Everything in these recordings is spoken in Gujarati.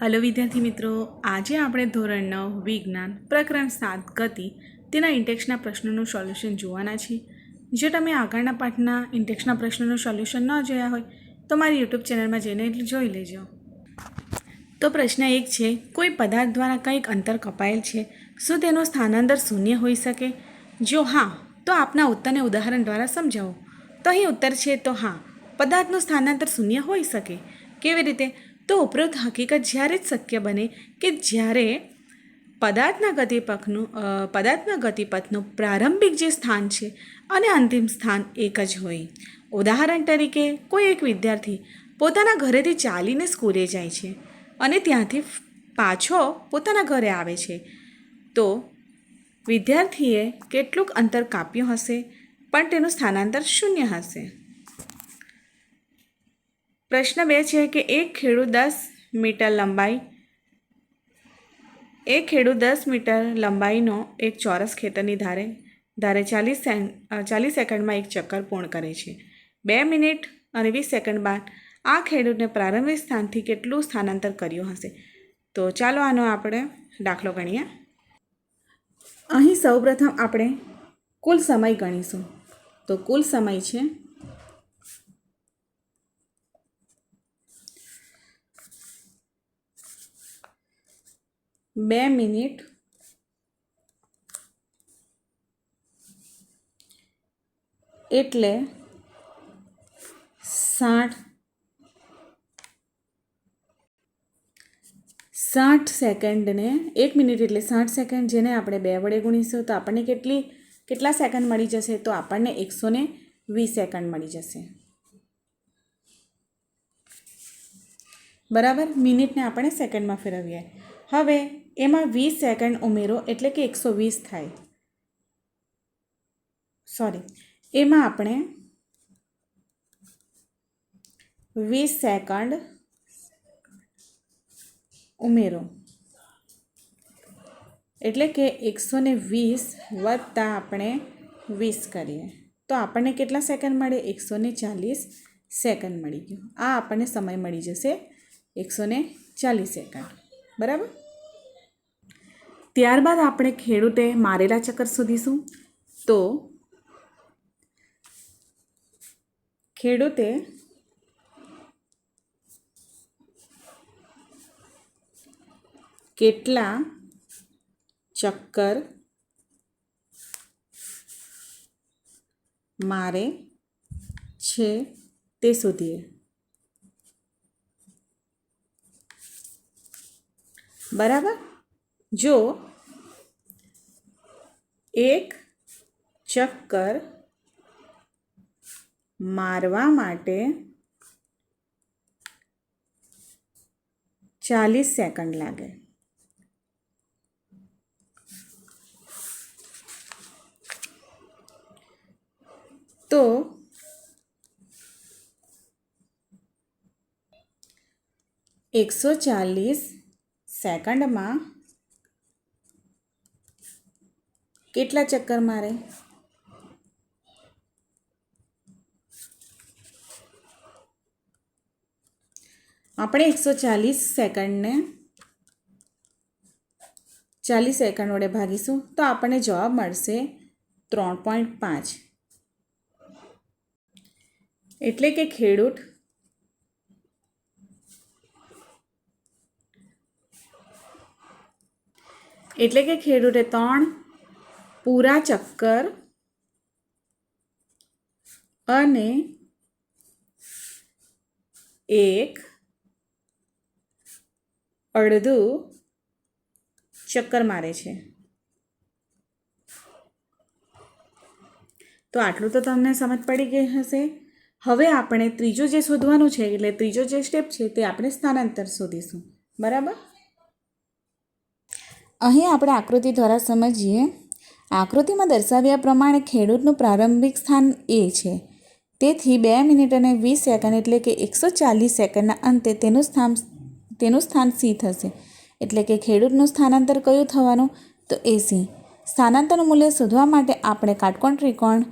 હલો વિદ્યાર્થી મિત્રો, આજે આપણે ધોરણ નવ, વિજ્ઞાન, પ્રકરણ સાત, ગતિ તેના ઇન્ટેક્સના પ્રશ્નોનું સોલ્યુશન જોવાના છીએ. જો તમે આગળના પાઠના ઇન્ટેક્સના પ્રશ્નોનું સોલ્યુશન ન જોયા હોય, તો મારી યુટ્યુબ ચેનલમાં જઈને જોઈ લેજો. તો પ્રશ્ન એક છે, કોઈ પદાર્થ દ્વારા કંઈક અંતર કપાયેલ છે, શું તેનું સ્થાનાંતર શૂન્ય હોઈ શકે? જો હા, તો આપના ઉત્તરને ઉદાહરણ દ્વારા સમજાવો. તો અહીં ઉત્તર છે તો હા, પદાર્થનું સ્થાનાંતર શૂન્ય હોઈ શકે. કેવી રીતે? તો ઉપરોક્ત હકીકત જ્યારે જ શક્ય બને કે જ્યારે પદાર્થના ગતિપથનું પદાર્થના ગતિપથનું પ્રારંભિક જે સ્થાન છે અને અંતિમ સ્થાન એક જ હોય. ઉદાહરણ તરીકે કોઈ એક વિદ્યાર્થી પોતાના ઘરેથી ચાલીને સ્કૂલે જાય છે અને ત્યાંથી પાછો પોતાના ઘરે આવે છે. તો વિદ્યાર્થીએ કેટલુંક અંતર કાપ્યું હશે, પણ તેનું સ્થાનાંતર શૂન્ય હશે. પ્રશ્ન બે છે કે એક ખેડૂત દસ મીટર લંબાઈ, એક ખેડૂત દસ મીટર લંબાઈનો એક ચોરસ ખેતરની ધારે ધારે ચાલીસ ચાલીસ સેકન્ડમાં એક ચક્કર પૂર્ણ કરે છે. બે મિનિટ અને વીસ સેકન્ડ બાદ આ ખેડૂતને પ્રારંભિક સ્થાનથી કેટલું સ્થાનાંતર કર્યું હશે? તો ચાલો આનો આપણે દાખલો ગણીએ. અહીં સૌપ્રથમ આપણે કુલ સમય ગણીશું. તો કુલ સમય છે બે મિનિટ. એટલે સાઠ. સાઠ સેકન્ડને, એક મિનિટ એટલે સાઠ સેકન્ડ જેને આપણે બે વડે ગુણીશું, તો આપણને કેટલી, કેટલા સેકન્ડ મળી જશે? તો આપણને એકસો ને વીસ સેકન્ડ મળી જશે. બરાબર? મિનિટને આપણે સેકન્ડમાં ફેરવીએ. હવે એમાં વીસ સેકન્ડ ઉમેરો એટલે કે એકસો વીસ થાય. સોરી એમાં આપણે વીસ સેકન્ડ ઉમેરો. એટલે કે એકસો ને વીસ વત્તા આપણે વીસ કરીએ. તો આપણને કેટલા સેકન્ડ મળે? એકસો ને ચાલીસ સેકન્ડ મળી ગયું. આ આપણને સમય મળી જશે. એકસો ચાલીસ સેકન્ડ. બરાબર? ત્યારબાદ આપણે ખેડૂતે મારેલા ચક્કર શોધીશું. તો ખેડૂતે કેટલા ચક્કર મારે છે તે શોધીએ. બરાબર? જો એક ચક્કર મારવા માટે ચાલીસ સેકન્ડ લાગે તો એકસો ચાલીસ સેકન્ડમાં કેટલા ચક્કર મારે? આપણે એકસો ચાલીસ સેકન્ડને ચાલીસ સેકન્ડ વડે ભાગીશું, તો આપણને જવાબ મળશે ત્રણ પોઈન્ટ પાંચ. એટલે કે ખેડૂત એટલે કે ખેડૂતે ત્રણ પૂરા ચક્કર અને એક અડધું ચક્કર મારે છે. તો આટલું તો તમને સમજ પડી ગઈ હશે. હવે આપણે ત્રીજો જે શોધવાનું છે, એટલે ત્રીજો જે સ્ટેપ છે, તે આપણે સ્થાનાંતર શોધીશું. બરાબર? અહીં આપણે આકૃતિ દ્વારા સમજીએ. આકૃતિમાં દર્શાવ્યા પ્રમાણે ખેડૂતનું પ્રારંભિક સ્થાન એ છે. તેથી બે મિનિટ અને વીસ સેકન્ડ એટલે કે એકસો ચાલીસ સેકન્ડના અંતે તેનું સ્થાન તેનું સ્થાન સી થશે. એટલે કે ખેડૂતનું સ્થાનાંતર કયું થવાનું? તો એ સી. સ્થાનાંતરનું મૂલ્ય શોધવા માટે આપણે કાટકોણ ત્રિકોણ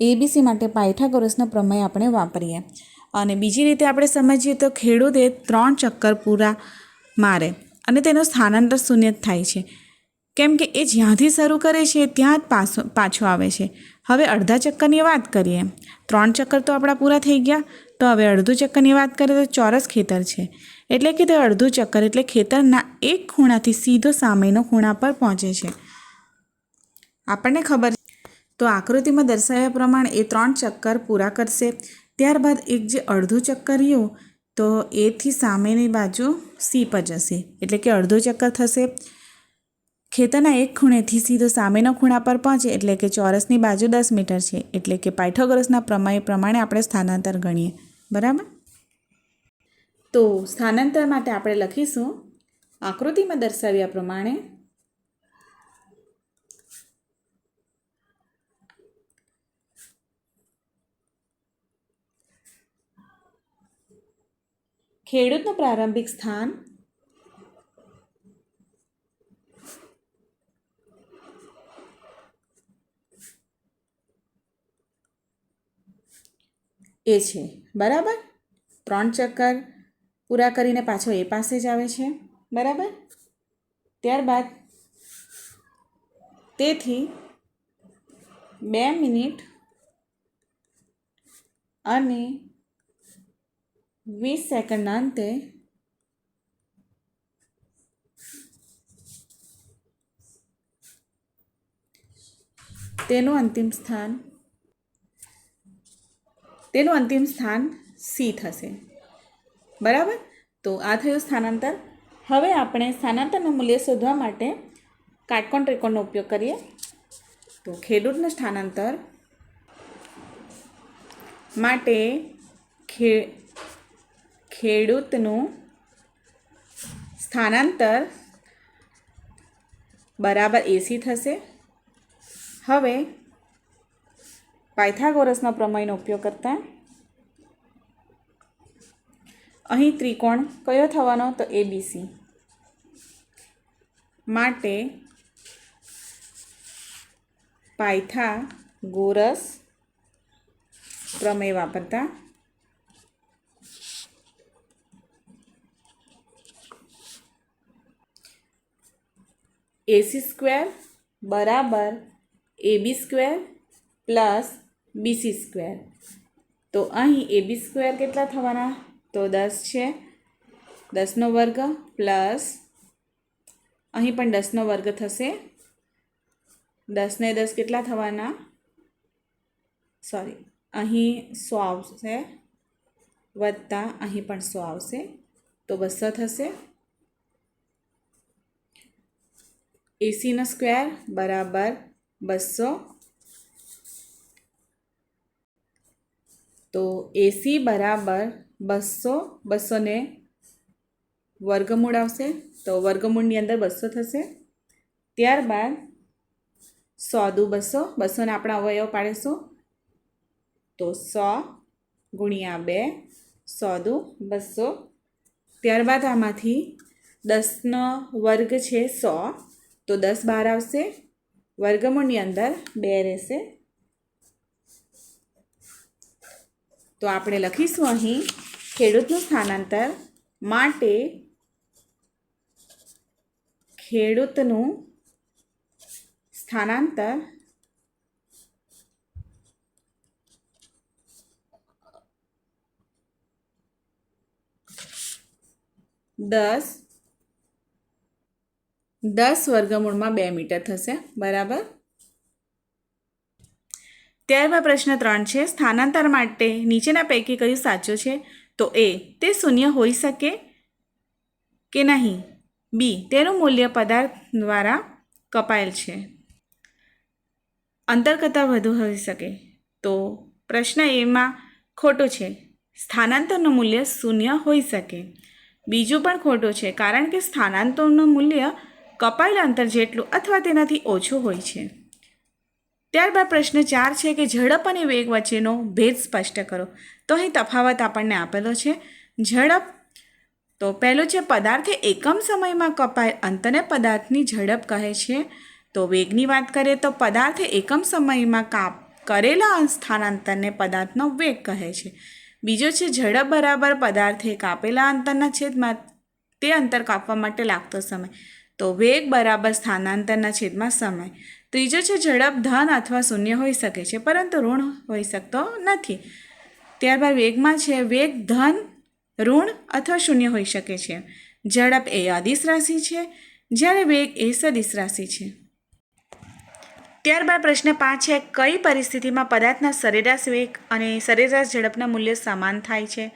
એબીસી માટે પાયથાગોરસનો પ્રમેય આપણે વાપરીએ. અને બીજી રીતે આપણે સમજીએ તો ખેડૂતે ત્રણ ચક્કર પૂરા મારે અને તેનું સ્થાનાંતર શૂન્ય થાય છે. કેમ કે એ જ્યાંથી શરૂ કરે છે, ત્યાં જ પાછો પાછો આવે છે. હવે અડધા ચક્કરની વાત કરીએ. ત્રણ ચક્કર તો આપણા પૂરા થઈ ગયા. તો હવે અડધું ચક્કરની વાત કરીએ તો ચોરસ ખેતર છે. એટલે કે તે અડધું ચક્કર એટલે ખેતરના એક ખૂણાથી સીધો સામેનો ખૂણા પર પહોંચે છે. આપણને ખબર તો આકૃતિમાં દર્શાવ્યા પ્રમાણે એ ત્રણ ચક્કર પૂરા કરશે. ત્યારબાદ એક જે અડધું ચક્કર રહ્યું, તો એથી સામેની બાજુ સી પર જશે. એટલે કે અડધું ચક્કર થશે. ખેતરના એક ખૂણેથી સીધો સામેના ખૂણા પર પહોંચે એટલે કે ચોરસની બાજુ દસ મીટર છે, એટલે કે પાયથાગોરસના પ્રમેય પ્રમાણે આપણે સ્થાનાંતર ગણીએ. બરાબર? તો સ્થાનાંતર માટે આપણે લખીશું, આકૃતિમાં દર્શાવ્યા પ્રમાણે ખેડૂતનું પ્રારંભિક સ્થાન એ છે. બરાબર? ત્રણ ચક્કર પૂરા કરીને પાછો એ પાસે જ આવે છે. બરાબર? ત્યારબાદ તેથી બે મિનિટ અને વીસ સેકન્ડના અંતે તેનું અંતિમ સ્થાન તેનું અંતિમ સ્થાન સી થશે. બરાબર? તો આ થયું સ્થાનાંતર. હવે આપણે સ્થાનાંતરનું મૂલ્ય શોધવા માટે કાટકોણ ત્રિકોણનો ઉપયોગ કરીએ. તો ખેડૂતનું સ્થાનાંતર માટે ખે, ખેડૂતનું સ્થાનાંતર બરાબર એસી થશે. હવે પાયથાગોરસના પ્રમેયનો ઉપયોગ કરતા? અહીં ત્રિકોણ કયો થવાનો તો એબીસી માટે પાયથાગોરસ પ્રમેય વાપરતા? એસી સ્ક્વેર બરાબર AB square plus BC square. તો અહીં એબી સ્ક્વેર કેટલા થવાના? તો દસ છે. દસનો વર્ગ પ્લસ અહીં પણ દસનો વર્ગ થશે. દસને દસ કેટલા થવાના? સોરી, અહીં સો આવશે. વત્તા અહીં પણ સો આવશે. તો બસો થશે. એસીનો સ્ક્વેર બરાબર બસો તો એસી બરાબર બસો, બસોને વર્ગમૂળ આવશે. તો વર્ગમૂળની અંદર બસો થશે. ત્યારબાદ સો દુ બસો, બસોને આપણા અવયવ પાડીશું. તો સો ગુણ્યા બે, સો દુ બસો. ત્યારબાદ આમાંથી દસનો વર્ગ છે સો. તો દસ બાર આવશે. વર્ગમૂળની અંદર બે રહેશે. તો આપણે લખીશું અહીં ખેડૂતનું સ્થાનાંતર માટે ખેડૂતનું સ્થાનાંતર દસ દસ વર્ગમૂળમાં બે મીટર થશે. બરાબર? ત્યારબાદ પ્રશ્ન ત્રણ છે, સ્થાનાંતર માટે નીચેના પૈકી કયું સાચું છે? તો એ, તે શૂન્ય હોઈ શકે કે નહીં? બી, તેનું મૂલ્ય પદાર્થ દ્વારા કપાયેલ છે. અંતર કરતાં વધુ હોઈ શકે. તો પ્રશ્ન એમાં ખોટો છે, સ્થાનાંતરનું મૂલ્ય શૂન્ય હોઈ શકે. બીજું પણ ખોટું છે, કારણ કે સ્થાનાંતરનું મૂલ્ય કપાયેલ અંતર જેટલું અથવા તેનાથી ઓછું હોય છે. ત્યારબાદ પ્રશ્ન ચાર છે કે ઝડપ અને વેગ વચ્ચેનો ભેદ સ્પષ્ટ કરો. તો અહીં તફાવત આપણને આપેલો છે. ઝડપ, તો પહેલો છે પદાર્થે એકમ સમયમાં કપાય અંતને પદાર્થની ઝડપ કહે છે. તો વેગની વાત કરીએ તો પદાર્થે એકમ સમયમાં કાપ, કરેલા સ્થાનાંતરને પદાર્થનો વેગ કહે છે. બીજો છે ઝડપ બરાબર પદાર્થે કાપેલા અંતરના છેદમાં તે અંતર કાપવા માટે લાગતો સમય. તો વેગ બરાબર સ્થાનાંતરના છેદમાં સમય. ત્રીજો છે, ઝડપ, ધન અથવા શૂન્ય હોઈ શકે છે, પરંતુ ઋણ હોઈ શકતો નથી. ત્યારબાદ વેગમાં છે, વેગ, ધન, ઋણ અથવા શૂન્ય હોઈ શકે છે. ઝડપ એ અદિશ રાશિ છે, જ્યારે વેગ એ સદિશ રાશિ છે. ત્યારબાદ પ્રશ્ન પાંચ છે, કઈ પરિસ્થિતિમાં પદાર્થના સરેરાશ વેગ અને સરેરાશ ઝડપના મૂલ્ય સમાન થાય છે?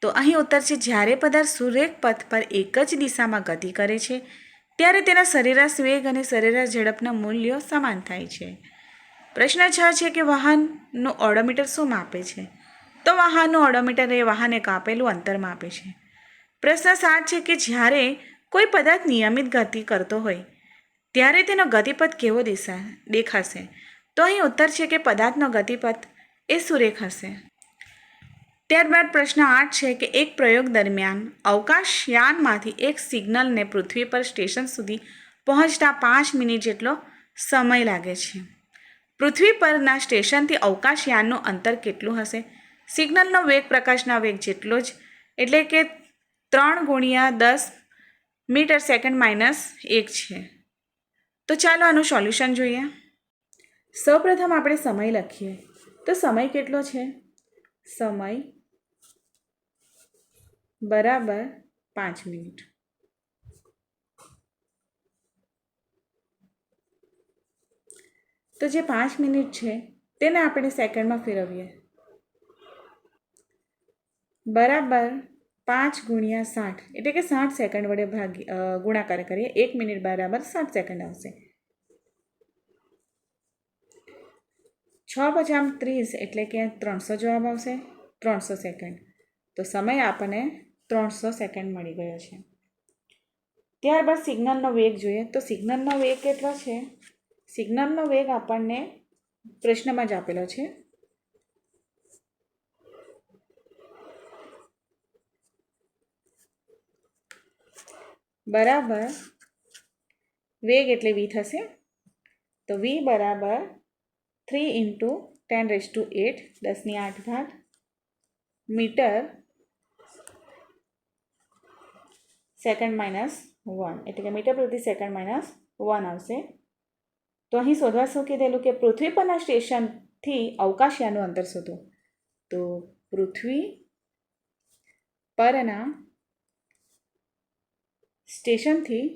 તો અહીં ઉત્તર છે, જ્યારે પદાર્થ સુરેખ પથ પર એક જ દિશામાં ગતિ કરે છે ત્યારે તેના સરેરાશ વેગ અને સરેરાશ ઝડપના મૂલ્યો સમાન થાય છે. પ્રશ્ન છ છે કે વાહનનું ઓડોમીટર શું માપે છે? તો વાહનનું ઓડોમીટર એ વાહને કાપેલું અંતર માપે છે. પ્રશ્ન સાત છે કે જ્યારે કોઈ પદાર્થ નિયમિત ગતિ કરતો હોય, ત્યારે તેનો ગતિપથ કેવો દિશા દેખાશે? તો અહીં ઉત્તર છે કે પદાર્થનો ગતિપથ એ સુરેખ હશે. ત્યારબાદ પ્રશ્ન આઠ છે કે એક પ્રયોગ દરમિયાન અવકાશયાનમાંથી એક સિગ્નલને પૃથ્વી પર સ્ટેશન સુધી પહોંચતા પાંચ મિનિટ જેટલો સમય લાગે છે. પૃથ્વી પરના સ્ટેશનથી અવકાશયાનનું અંતર કેટલું હશે? સિગ્નલનો વેગ પ્રકાશના વેગ જેટલો જ, એટલે કે ત્રણ ગુણ્યા દસ મીટર સેકન્ડ માઇનસ એક છે. તો ચાલો આનું સોલ્યુશન જોઈએ. સૌપ્રથમ આપણે સમય લખીએ. તો સમય કેટલો છે? સમય બરાબર પાંચ મિનિટ. તો જે પાંચ મિનિટ છે તેને આપણે સેકન્ડમાં ફેરવીએ. બરાબર પાંચ ગુણ્યા સાઠ એટલે કે સાઠ સેકન્ડ વડે ભાગી અ, ગુણાકાર કરીએ. એક મિનિટ બરાબર સાઠ સેકન્ડ આવશે. છ પચામ ત્રીસ એટલે કે ત્રણસો જવાબ આવશે, ત્રણસો સેકન્ડ તો સમય આપણને ત્રણસો સેકન્ડ મળી ગયો છે. ત્યારબાદ સિગ્નલનો વેગ જોઈએ, તો સિગ્નલનો વેગ કેટલો છે? સિગ્નલનો વેગ આપણને પ્રશ્નમાં જ આપેલો છે. બરાબર. વેગ એટલે વી થશે. તો વી બરાબર three into ten raise to eight, દસની આઠ ઘાત મીટર, સેકન્ડ માઇનસ વન. એટલે કે મીટર પ્રતિ સેકન્ડ માઇનસ વન આવશે. તો અહીં શોધવા શું કીધેલું કે પૃથ્વી પરના સ્ટેશનથી અવકાશયાનનું અંતર શોધો. તો પૃથ્વી પરના સ્ટેશનથી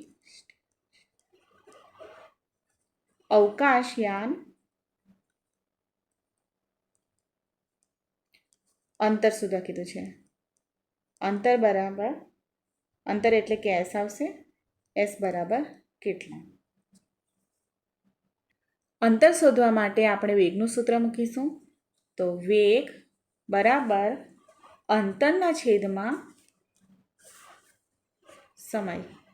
અવકાશયાન અંતર શોધવા કીધું છે. અંતર બરાબર, અંતર એટલે કે એસ આવશે એસ બરાબર કેટલા? અંતર શોધવા માટે આપણે વેગનું સૂત્ર મૂકીશું. તો વેગ બરાબર અંતરના છેદમાં સમય.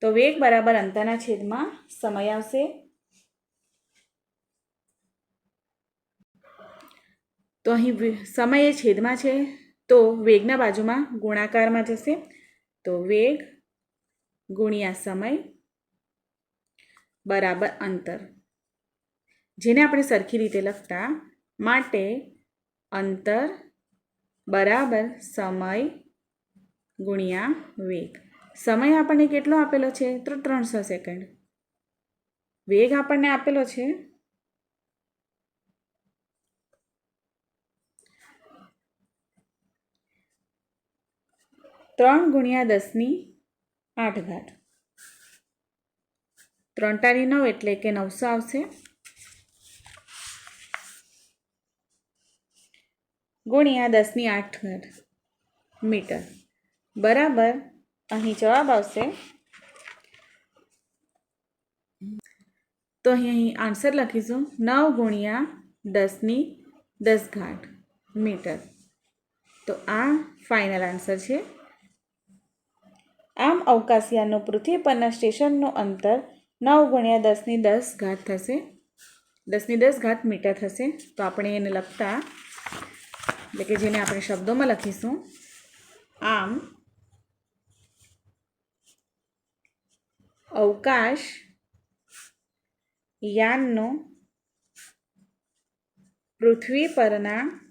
તો વેગ બરાબર અંતરના છેદમાં સમય આવશે. તો અહીં સમય એ છેદમાં છે, તો વેગના બાજુમાં ગુણાકારમાં જશે. તો વેગ ગુણ્યા સમય બરાબર અંતર. જેને આપણે સરખી રીતે લખતા માટે અંતર બરાબર સમય ગુણ્યા વેગ. સમય આપણને કેટલો આપેલો છે? તો ત્રણસો સેકન્ડ. વેગ આપણને આપેલો છે? ત્રણ ગુણ્યા દસની આઠ ઘાત. ત્રણ તારી નવ એટલે કે નવસો આવશે. ગુણ્યા દસની આઠ ઘાત મીટર. બરાબર? અહીં જવાબ આવશે. તો અહીં અહીં આન્સર લખીશું. નવ ગુણ્યા દસની દસ ઘાટ મીટર. તો આ ફાઇનલ આન્સર છે. આમ અવકાશયાનનું પૃથ્વી પરના સ્ટેશનનું અંતર નવ ગુણ્યા દસની દસ ઘાત થશે. દસની દસ ઘાત મીટર થશે. તો આપણે એને લખતા, એટલે કે જેને આપણે શબ્દોમાં લખીશું, આમ અવકાશ યાનનો પૃથ્વી પરના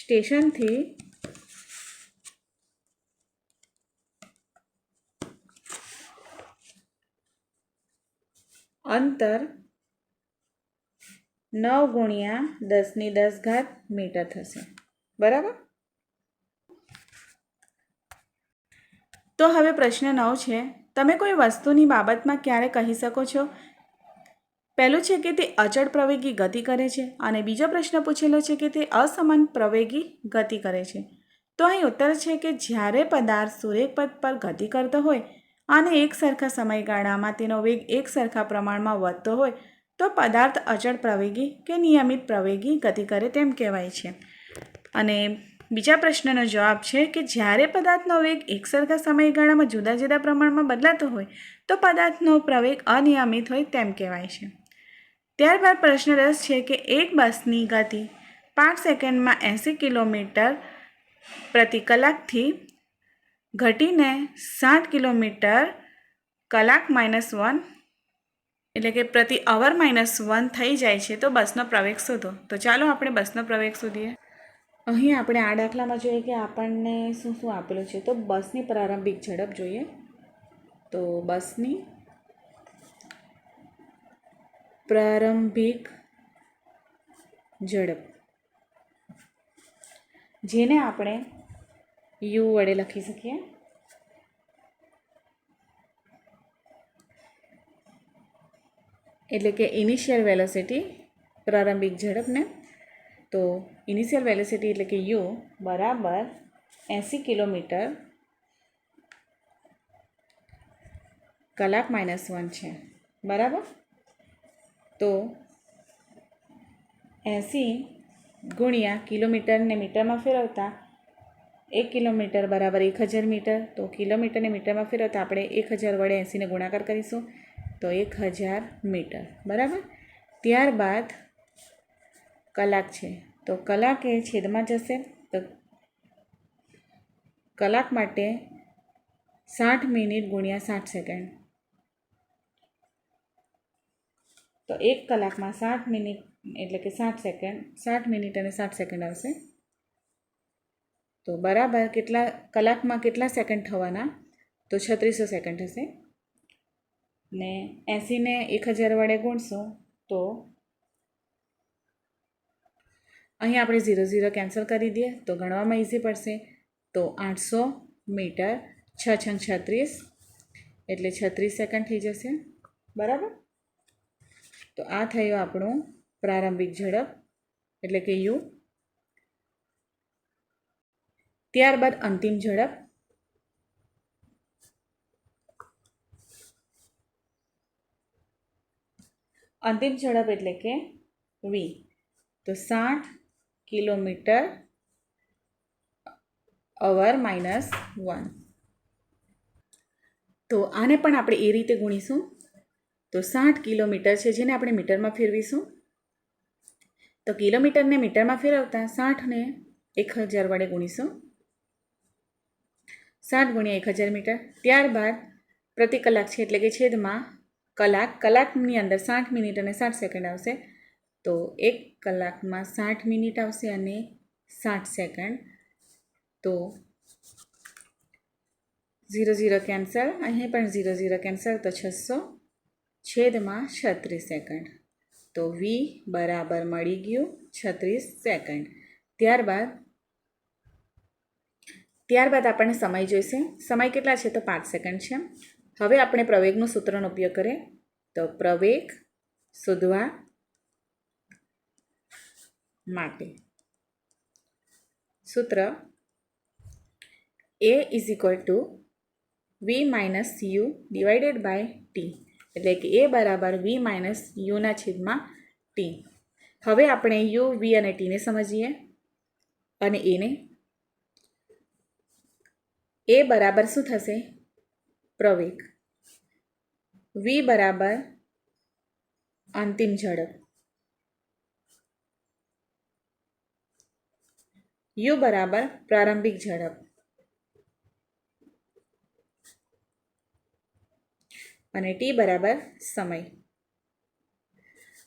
સ્ટેશનથી અંતર નવ ગુણ્યા દસની દસ ઘાત મીટર થશે. બરાબર? તો હવે પ્રશ્ન નવ છે. તમે કોઈ વસ્તુની બાબતમાં ક્યારે કહી શકો છો? પહેલું છે કે તે અચળ પ્રવેગી ગતિ કરે છે અને બીજો પ્રશ્ન પૂછેલો છે કે તે અસમાન પ્રવેગી ગતિ કરે છે. તો અહીં ઉત્તર છે કે જ્યારે પદાર્થ સુરેખપથ પર ગતિ કરતો હોય અને એક સરખા સમયગાળામાં તેનો વેગ એક સરખા પ્રમાણમાં વધતો હોય, તો પદાર્થ અચળ પ્રવેગી કે નિયમિત પ્રવેગી ગતિ કરે તેમ કહેવાય છે. અને બીજા પ્રશ્નનો જવાબ છે કે જ્યારે પદાર્થનો વેગ એકસરખા સમયગાળામાં જુદા જુદા પ્રમાણમાં બદલાતો હોય, તો પદાર્થનો પ્રવેગ અનિયમિત હોય તેમ કહેવાય છે. ત્યારબાદ પ્રશ્ન રસ છે કે એક બસની ગતિ પાંચ સેકન્ડમાં એંસી કિલોમીટર પ્રતિ કલાકથી ઘટીને સાઠ કિલોમીટર કલાક માઇનસ વન, એટલે કે પ્રતિ અવર માઇનસ વન થઈ જાય છે, તો બસનો પ્રવેગ શોધો. તો ચાલો આપણે બસનો પ્રવેગ શોધીએ. અહીં આપણે આ દાખલામાં જોઈએ કે આપણને શું શું આપેલું છે. તો બસની પ્રારંભિક ઝડપ જોઈએ. તો બસની પ્રારંભિક ઝડપ. જેને આપણે યુ વડે લખી શકીએ. એટલે કે ઇનિશિયલ વેલોસિટી પ્રારંભિક ઝડપને તો ઇનિશિયલ વેલોસિટી એટલે કે યુ બરાબર એંસી કિલોમીટર કલાક માઇનસ વન છે. બરાબર? તો એંસી ગુણ્યા કિલોમીટરને મીટરમાં ફેરવતા એક કિલોમીટર બરાબર એક હજાર મીટર. તો કિલોમીટરને મીટરમાં ફેરવતા આપણે એક હજાર વડે એંસીને ગુણાકાર કરીશું તો એક હજાર મીટર. બરાબર? ત્યારબાદ કલાક છે. તો કલાક એ છેદમાં જશે. તો કલાક માટે સાઠ મિનિટ ગુણ્યા સાઠ સેકન્ડ. તો એક કલાકમાં સાઠ મિનિટ એટલે કે સાઠ સેકન્ડ, સાઠ મિનિટ અને સાઠ સેકન્ડ આવશે. તો બરાબર કેટલા, કલાકમાં કેટલા સેકન્ડ થવાના? તો છત્રીસો સેકન્ડ થશે ને એંસીને એક હજાર વડે ગુણશું, તો અહીં આપણે ઝીરો ઝીરો કેન્સલ કરી દઈએ તો ગણવામાં ઇઝી પડશે. તો આઠસો મીટર છ છંગ છત્રીસ એટલે છત્રીસ સેકન્ડ થઈ જશે. બરાબર? તો આ થયું આપણું પ્રારંભિક ઝડપ, એટલે કે યુ. ત્યારબાદ અંતિમ ઝડપ. અંતિમ ઝડપ એટલે કે વી. તો સાઠ કિલોમીટર અવર માઇનસ વન તો આને પણ આપણે એ રીતે ગુણીશું. તો સાઠ કિલોમીટર છે જેને આપણે મીટરમાં ફેરવીશું. તો કિલોમીટરને મીટરમાં ફેરવતા સાઠને એક હજાર વડે ગુણીશું. સાઠ ગુણ્યા એક હજાર મીટર. ત્યારબાદ પ્રતિ કલાક છે એટલે કે છેદમાં કલાક. કલાકની અંદર સાઠ મિનિટ અને સાઠ સેકન્ડ આવશે. તો એક કલાકમાં સાઠ મિનિટ આવશે અને સાઠ સેકન્ડ. તો ઝીરો ઝીરો કેન્સલ, અહીં પણ ઝીરો ઝીરો કેન્સલ, તો છસો છેદમાં છત્રીસ સેકન્ડ. તો વી બરાબર મળી ગયું છત્રીસ સેકન્ડ. ત્યારબાદ ત્યારબાદ આપણને સમય જોઈશે. સમય કેટલા છે? તો પાંચ સેકન્ડ છે. હવે આપણે પ્રવેગનું સૂત્રનો ઉપયોગ કરીએ. તો પ્રવેગ શોધવા માટે. સૂત્ર a is equal to v minus u divided by t એટલે કે એ બરાબર વી માઇનસ યુના છેદમાં ટી હવે આપણે યુ વી અને ટીને સમજીએ. અને એને એ બરાબર શું થશે? પ્રવેગ. વી બરાબર અંતિમ ઝડપ. યુ બરાબર પ્રારંભિક ઝડપ. અને ટી બરાબર સમય.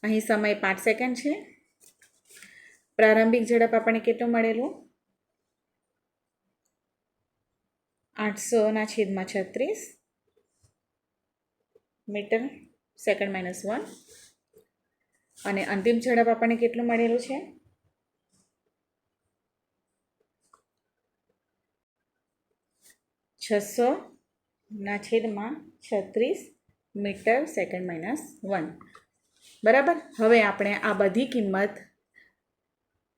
અહીં સમય પાંચ સેકન્ડ છે. પ્રારંભિક ઝડપ આપણને કેટલું મળેલું? આઠસોના છેદમાં છત્રીસ મીટર સેકન્ડ માઇનસ વન. અને અંતિમ ઝડપ આપણને કેટલું મળેલું છે? છસો ના છેદમાં છત્રીસ મીટર સેકન્ડ માઇનસ વન. બરાબર? હવે આપણે આ બધી કિંમત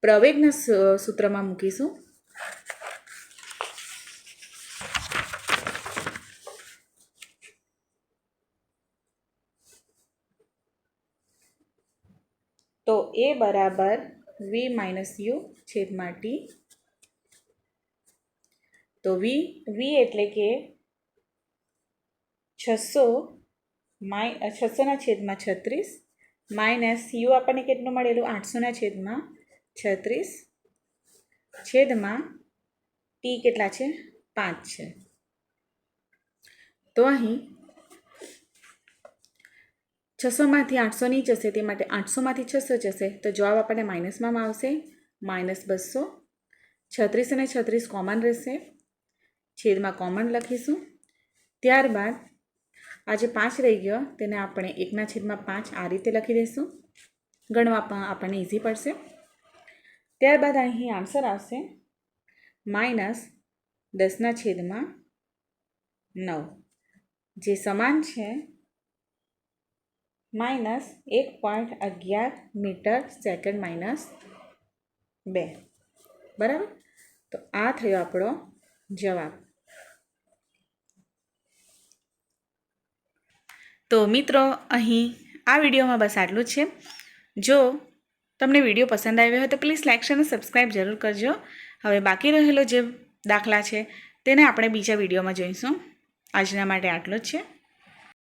પ્રવેગના સૂત્રમાં મૂકીશું. તો એ બરાબર વી માઇનસ યુ છેદમાં ટી તો વી વી એટલે કે છસો માય છસોના છેદમાં છત્રીસ, માઇનસ યુ આપણને કેટલું મળેલું? આઠસોના છેદમાં છત્રીસ. છેદમાં ટી કેટલા છે? પાંચ છે. તો અહીં છસોમાંથી આઠસો નહીં જશે તે માટે આઠસોમાંથી છસો જશે. તો જવાબ આપણને માઇનસમાં આવશે. માઇનસ બસો. છત્રીસ અને છત્રીસ કોમન રહેશે. છેદમાં કોમન લખીશું. ત્યારબાદ આ જે પાંચ રહી ગયો, તેને આપણે એકના છેદમાં પાંચ આ રીતે લખી દઈશું. ગણવા પણ આપણને ઇઝી પડશે. ત્યારબાદ અહીં આન્સર આવશે માઇનસ દસના છેદમાં નવ. જે સમાન છે માઇનસ એક પોઈન્ટ અગિયાર મીટર સેકન્ડ માઇનસ બે. બરાબર? તો આ થયો આપણો જવાબ. તો મિત્રો, અહીં આ વિડીયોમાં બસ આટલું છે. જો તમને વીડિયો પસંદ આવ્યો હોય તો પ્લીઝ લાઇક અને સબસ્ક્રાઈબ જરૂર કરજો. હવે બાકી રહેલો જે દાખલા છે, તેને આપણે બીજા વિડીયોમાં જોઈશું. આજના માટે આટલું જ છે.